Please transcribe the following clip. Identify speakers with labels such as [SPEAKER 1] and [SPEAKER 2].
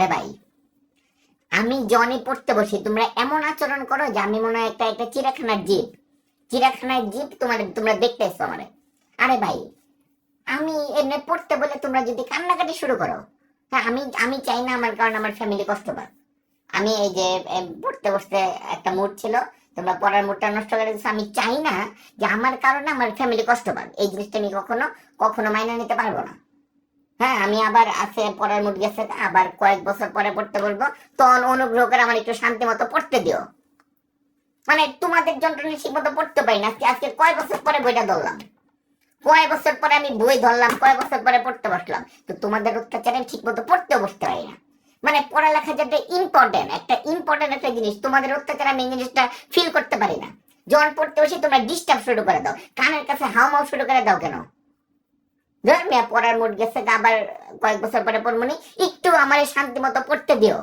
[SPEAKER 1] আরে ভাই, আমি জনে পড়তে বসি, তোমরা এমন আচরণ করো যে আমি মনে হয় একটা একটা চিড়াখানার জিপ চিড়াখানার জিপ তোমার তোমরা দেখতে এসছো আমারে। আরে ভাই, আমি এমনি পড়তে বলে তোমরা যদি কান্নাকাটি শুরু করো হ্যাঁ আমি আমি চাই না আমার কারণ আমার ফ্যামিলি কষ্ট পাক। আমি এই যে পড়তে বসতে একটা মুড ছিল, তোমরা পড়ার মুডটা নষ্ট করে দিচ্ছ আমি চাই না যে আমার কারণে আমার ফ্যামিলি কষ্ট পাক। এই জিনিসটা আমি কখনো কখনো মাইনে নিতে পারব না। হ্যাঁ আমি আবার আছে পড়ার মুড গেছে আবার কয়েক বছর পরে পড়তে বলব। তখন অনুগ্রহ করে আমার একটু শান্তি মতো পড়তে দিও। মানে তোমাদের যন্ত্রণা ঠিক মতো পড়তে পারি না। আজকে আজকে কয় বছর পরে বইটা ধরলাম? কয় বছর পরে আমি বই ধরলাম, কয় বছর পরে পড়তে বসলাম? তো তোমাদের অত্যাচারে আমি ঠিক মতো পড়তেও বসতে পারি না। মানে পড়ালেখা যেটা ইম্পর্টেন্ট একটা ইম্পর্টেন্ট একটা জিনিস, তোমাদের অত্যাচার আমি এই জিনিসটা ফিল করতে পারি না। যখন পড়তে বসে তোমরা ডিস্টার্ব শুরু করে দাও। কানের কাছে হাও মাও শুরু করে দাও কেন? মেয়ে পড়ার মুড গেছে আবার কয়েক বছর পরে পড়মনি একটু আমার শান্তি মতো পড়তে দিও